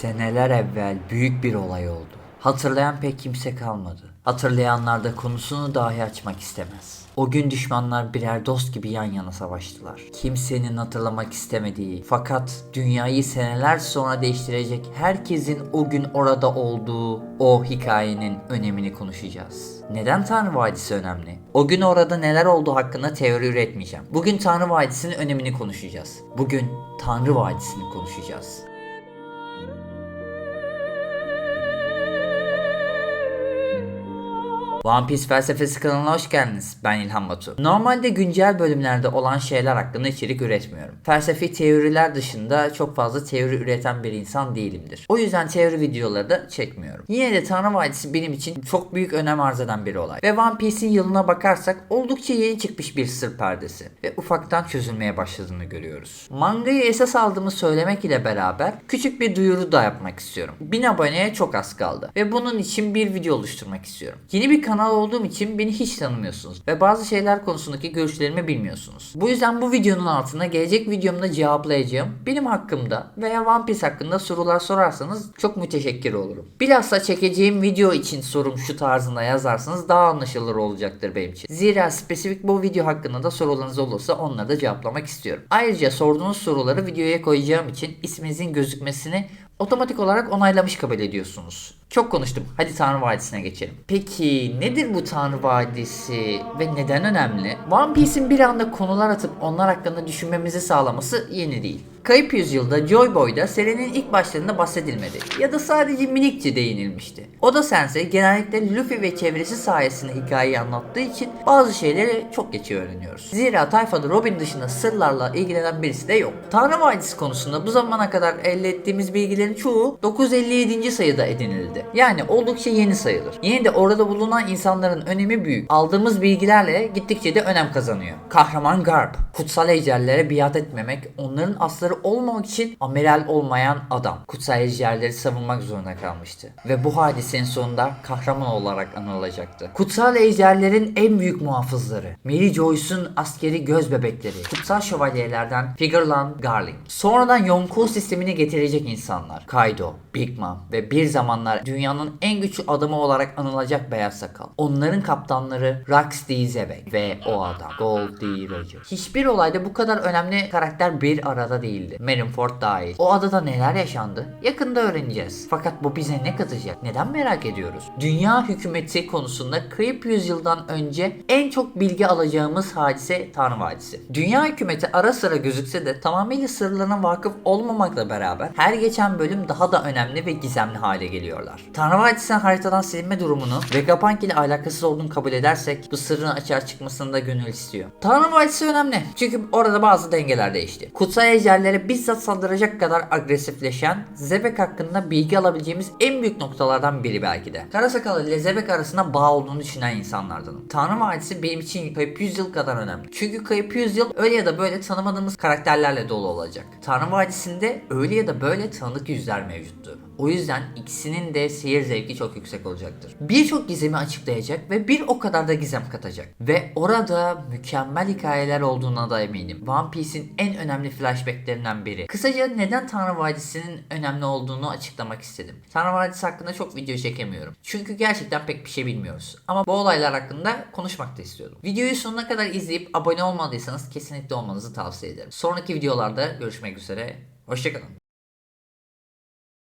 Seneler evvel büyük bir olay oldu. Hatırlayan pek kimse kalmadı. Hatırlayanlar da konusunu dahi açmak istemez. O gün düşmanlar birer dost gibi yan yana savaştılar. Kimsenin hatırlamak istemediği fakat dünyayı seneler sonra değiştirecek herkesin o gün orada olduğu o hikayenin önemini konuşacağız. Neden Tanrı Vadisi önemli? O gün orada neler olduğu hakkında teori üretmeyeceğim. Bugün Tanrı Vadisi'nin önemini konuşacağız. Bugün Tanrı Vadisi'ni konuşacağız. One Piece felsefesi kanalına hoş geldiniz. Ben İlhan Batu. Normalde güncel bölümlerde olan şeyler hakkında içerik üretmiyorum. Felsefi teoriler dışında çok fazla teori üreten bir insan değilimdir. O yüzden teori videoları da çekmiyorum. Yine de Tanrı Vadisi benim için çok büyük önem arz eden bir olay. Ve One Piece'in yılına bakarsak oldukça yeni çıkmış bir sır perdesi. Ve ufaktan çözülmeye başladığını görüyoruz. Mangayı esas aldığımı söylemek ile beraber küçük bir duyuru da yapmak istiyorum. 1000 aboneye çok az kaldı. Ve bunun için bir video oluşturmak istiyorum. Yeni bir kanal olduğum için beni hiç tanımıyorsunuz ve bazı şeyler konusundaki görüşlerimi bilmiyorsunuz. Bu yüzden bu videonun altına gelecek videomda cevaplayacağım benim hakkımda veya One Piece hakkında sorular sorarsanız çok müteşekkir olurum. Bilhassa çekeceğim video için sorum şu tarzında yazarsanız daha anlaşılır olacaktır benim için. Zira spesifik bu video hakkında da sorularınız olursa onları da cevaplamak istiyorum. Ayrıca sorduğunuz soruları videoya koyacağım için isminizin gözükmesini otomatik olarak onaylamış kabul ediyorsunuz. Çok konuştum. Hadi Tanrı Vadisi'ne geçelim. Peki nedir bu Tanrı Vadisi ve neden önemli? One Piece'in bir anda konular atıp onlar hakkında düşünmemizi sağlaması yeni değil. Kayıp Yüzyılda Joy Boy'da serinin ilk başlarında bahsedilmedi ya da sadece minikçe değinilmişti. Oda Sensei genellikle Luffy ve çevresi sayesinde hikayeyi anlattığı için bazı şeyleri çok geç öğreniyoruz. Zira tayfada Robin dışında sırlarla ilgilenen birisi de yok. Tanrı Vadisi konusunda bu zamana kadar elde ettiğimiz bilgilerin çoğu 957. sayıda edinildi. Yani oldukça yeni sayılır. Yine de orada bulunan insanların önemi büyük. Aldığımız bilgilerle gittikçe de önem kazanıyor. Kahraman Garp, kutsal ejderlere biat etmemek, onların asları olmamak için amiral olmayan adam. Kutsal ejderleri savunmak zorunda kalmıştı. Ve bu hadisenin sonunda kahraman olarak anılacaktı. Kutsal ejderlerin en büyük muhafızları. Mary Joyce'un askeri göz bebekleri. Kutsal şövalyelerden Figurlan Garling. Sonradan Yonkou sistemini getirecek insanlar. Kaido, Big Mom ve bir zamanlar dünyanın en güçlü adamı olarak anılacak Beyaz Sakal. Onların kaptanları Rax D. Zebek ve o adam Goldie Roger. Hiçbir olayda bu kadar önemli karakter bir arada değildi. Marineford dahil. O adada neler yaşandı? Yakında öğreneceğiz. Fakat bu bize ne katacak? Neden merak ediyoruz? Dünya hükümeti konusunda kayıp yüzyıldan önce en çok bilgi alacağımız hadise Tanrı Vadisi. Dünya hükümeti ara sıra gözükse de tamamıyla sırlarına vakıf olmamakla beraber her geçen bölüm daha da önemli ve gizemli hale geliyorlar. Tanrı Vadisi'nin haritadan silinme durumunu Vegapunk ile alakasız olduğunu kabul edersek bu sırrın açığa çıkmasını da gönül istiyor. Tanrı Vadisi önemli. Çünkü orada bazı dengeler değişti. Kutsal ejderlere bizzat saldıracak kadar agresifleşen Zebek hakkında bilgi alabileceğimiz en büyük noktalardan biri belki de. Karasakalı ile Zebek arasında bağ olduğunu düşünen insanlardanım. Tanrı Vadisi benim için Kayıp Yüzyıl kadar önemli. Çünkü Kayıp Yüzyıl öyle ya da böyle tanımadığımız karakterlerle dolu olacak. Tanrı Vadisi'nde öyle ya da böyle tanıdık yüzler mevcuttu. O yüzden ikisinin de seyir zevki çok yüksek olacaktır. Birçok gizemi açıklayacak ve bir o kadar da gizem katacak. Ve orada mükemmel hikayeler olduğuna da eminim. One Piece'in en önemli flashbacklerinden biri. Kısaca neden Tanrı Vadisi'nin önemli olduğunu açıklamak istedim. Tanrı Vadisi hakkında çok video çekemiyorum. Çünkü gerçekten pek bir şey bilmiyoruz. Ama bu olaylar hakkında konuşmak da istiyordum. Videoyu sonuna kadar izleyip abone olmadıysanız kesinlikle olmanızı tavsiye ederim. Sonraki videolarda görüşmek üzere. Hoşçakalın.